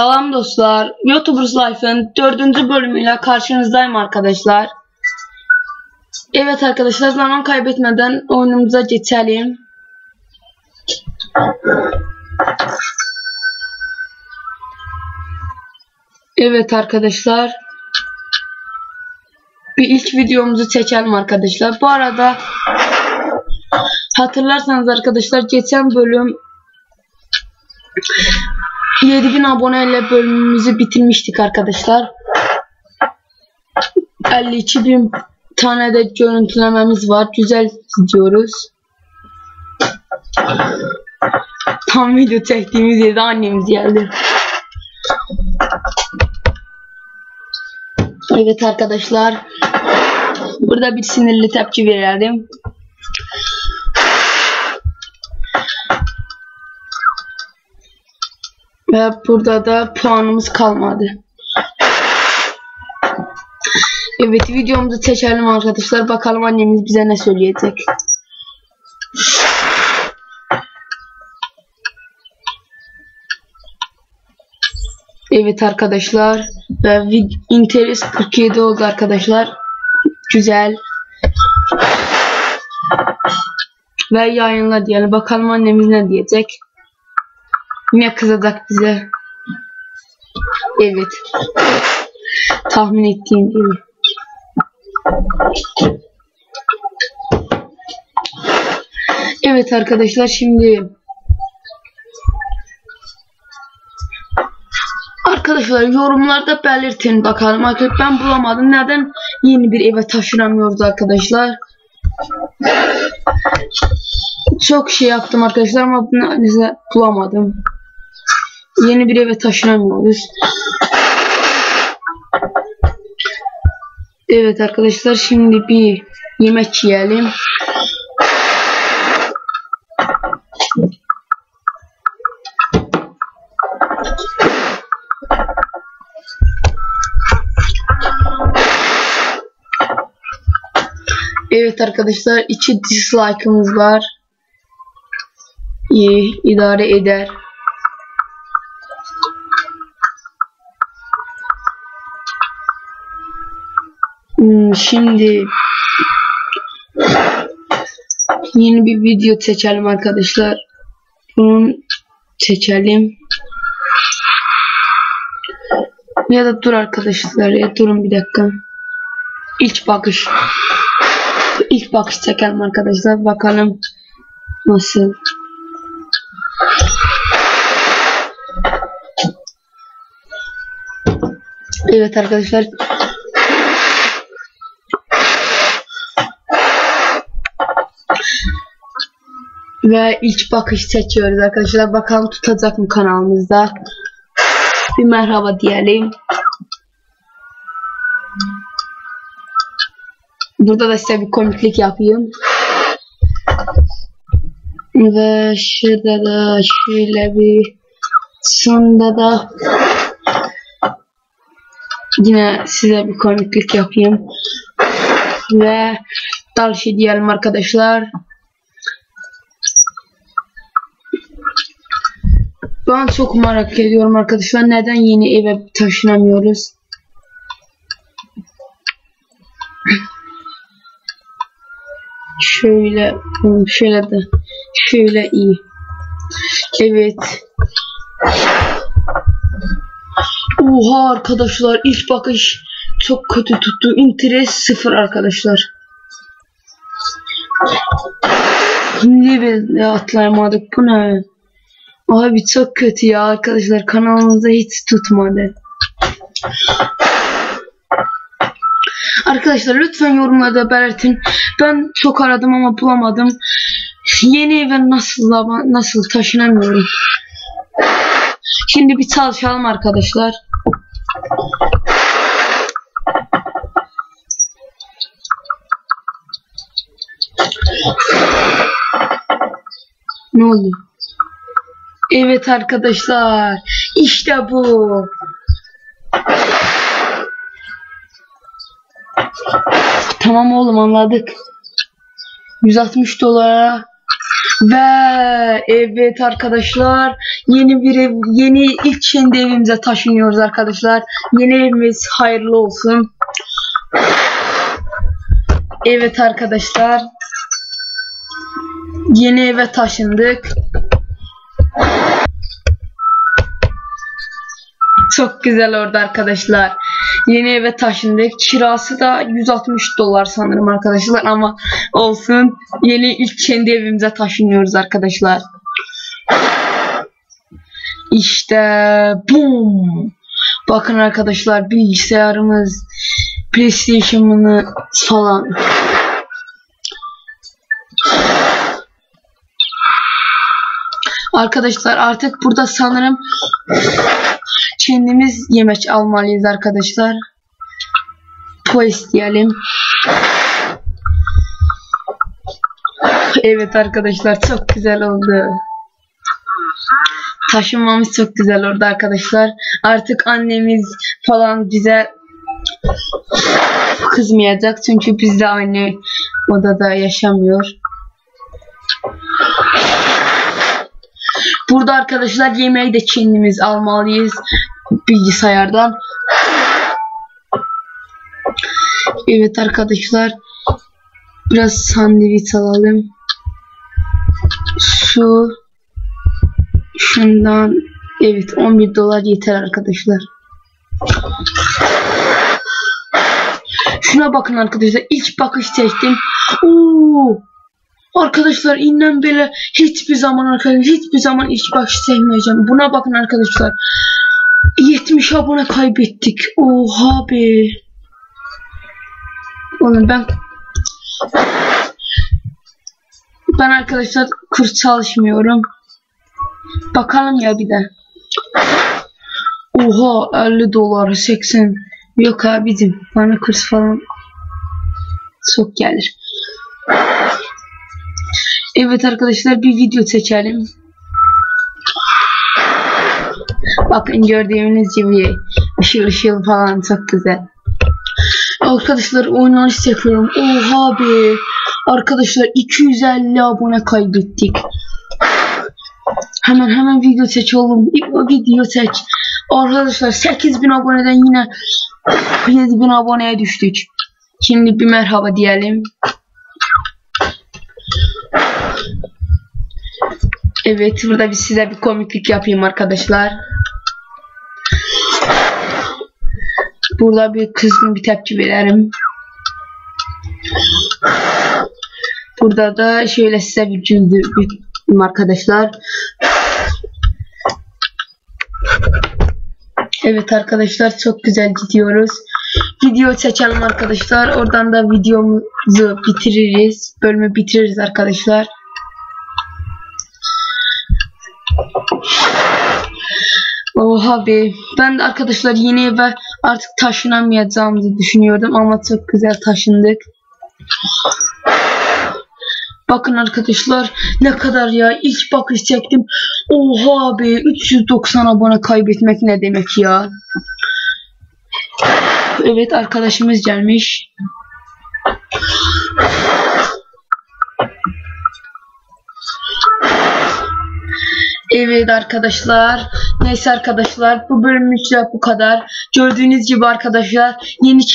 Salam dostlar. YouTubers Life'ın dördüncü bölümüyle karşınızdayım arkadaşlar. Evet arkadaşlar zaman kaybetmeden oyunumuza geçelim. Evet arkadaşlar. Bir ilk videomuzu çekelim arkadaşlar. Bu arada hatırlarsanız arkadaşlar geçen bölüm 7000 aboneyle bölümümüzü bitirmiştik arkadaşlar. 52 bin tane de görüntülememiz var. Güzel gidiyoruz. Tam video çektiğimiz yerde annemiz geldi. Evet arkadaşlar. Burada bir sinirli tepki verelim. Ve burada da puanımız kalmadı. Evet videomuzu seçelim arkadaşlar. Bakalım annemiz bize ne söyleyecek. Evet arkadaşlar. Ve interes 47 oldu arkadaşlar. Güzel. Ve yayınla diyelim. Bakalım annemiz ne diyecek. Yine kızacak bize. Evet. Tahmin ettiğim gibi. Evet arkadaşlar şimdi Arkadaşlar yorumlarda belirtin bakalım. Arkadaşlar ben bulamadım. Neden yeni bir eve taşınamıyoruz arkadaşlar? Çok şey yaptım arkadaşlar ama bunu bulamadım. Yeni bir eve taşınamıyoruz. Evet arkadaşlar şimdi bir yemek yiyelim. Evet arkadaşlar iki dislike'ımız var. İyi idare eder. Hmm, şimdi yeni bir video seçelim arkadaşlar. Bunu seçelim. Ya da dur arkadaşlar ya durun bir dakika. İlk bakış. İlk bakış çekelim arkadaşlar. Bakalım nasıl. Evet arkadaşlar Ve ilk bakış seçiyoruz arkadaşlar. Bakalım tutacak mı kanalımızda. Bir merhaba diyelim. Burada da size bir komiklik yapayım. Ve şurada da şöyle bir sonunda da yine size bir komiklik yapayım. Ve dalşı diyelim arkadaşlar. Ben çok merak ediyorum arkadaşlar. Neden yeni eve taşınamıyoruz? şöyle şöyle de şöyle iyi. Evet. Oha arkadaşlar ilk bakış çok kötü tuttu. Interes sıfır arkadaşlar. Ne atlayamadık bu ne? Abi çok kötü ya arkadaşlar kanalımıza hiç tutmadı. Arkadaşlar lütfen yorumlarda belirtin. Ben çok aradım ama bulamadım. Yeni eve nasıl nasıl taşınamıyorum. Şimdi bir çalışalım arkadaşlar. Ne oldu? Evet arkadaşlar. İşte bu. Tamam oğlum anladık. 160 dolara ve evet arkadaşlar Yeni bir ev, yeni ilk kendi evimize taşınıyoruz arkadaşlar. Yeni evimiz hayırlı olsun. Evet arkadaşlar. Yeni eve taşındık. Çok güzel orada arkadaşlar. Yeni eve taşındık. Kirası da 160 dolar sanırım arkadaşlar ama olsun. Yeni ilk kendi evimize taşınıyoruz arkadaşlar. İşte boom. Bakın arkadaşlar bilgisayarımız, PlayStation'ını falan. Arkadaşlar artık burada sanırım kendimiz yemek almalıyız arkadaşlar. Toys diyelim. Evet arkadaşlar çok güzel oldu. Taşınmamız çok güzel oldu arkadaşlar. Artık annemiz falan bize kızmayacak. Çünkü biz de aynı odada yaşamıyor. Burada arkadaşlar yemeği de kendimiz almalıyız bilgisayardan. Evet arkadaşlar biraz sandviç alalım. Su şundan evet 11 dolar yeter arkadaşlar. Şuna bakın arkadaşlar ilk bakış seçtim. Oo! Arkadaşlar innen böyle hiçbir zaman arkadaşlar hiçbir zaman ilk bakış sevmeyeceğim. Buna bakın arkadaşlar. 70 abone kaybettik. Oha be. Oğlum ben ben arkadaşlar kurs çalışmıyorum. Bakalım ya bir de. Oha 50 dolar 80. Yok abicim bana kurs falan çok gelir. Evet arkadaşlar bir video seçelim. Bakın gördüğünüz gibi ışıl ışıl falan çok güzel. Arkadaşlar oynanış yapıyorum. Oha be. Arkadaşlar 250 abone kaybettik. Hemen hemen video seç oğlum. Video seç. Arkadaşlar 8000 aboneden yine 7000 aboneye düştük. Şimdi bir merhaba diyelim. Evet burada bir size bir komiklik yapayım arkadaşlar. Burada bir kızgın bir tepki verelim. Burada da şöyle size bir güldürüm arkadaşlar. Evet arkadaşlar çok güzel gidiyoruz. Video seçelim arkadaşlar. Oradan da videomuzu bitiririz. Bölümü bitiririz arkadaşlar. Be. Ben de arkadaşlar yeni eve artık taşınamayacağımızı düşünüyordum ama çok güzel taşındık. Bakın arkadaşlar ne kadar ya ilk bakış çektim. Oha be 390 abone kaybetmek ne demek ya. Evet arkadaşımız gelmiş. Evet arkadaşlar. Neyse arkadaşlar bu bölümümüzde bu kadar. Gördüğünüz gibi arkadaşlar yeni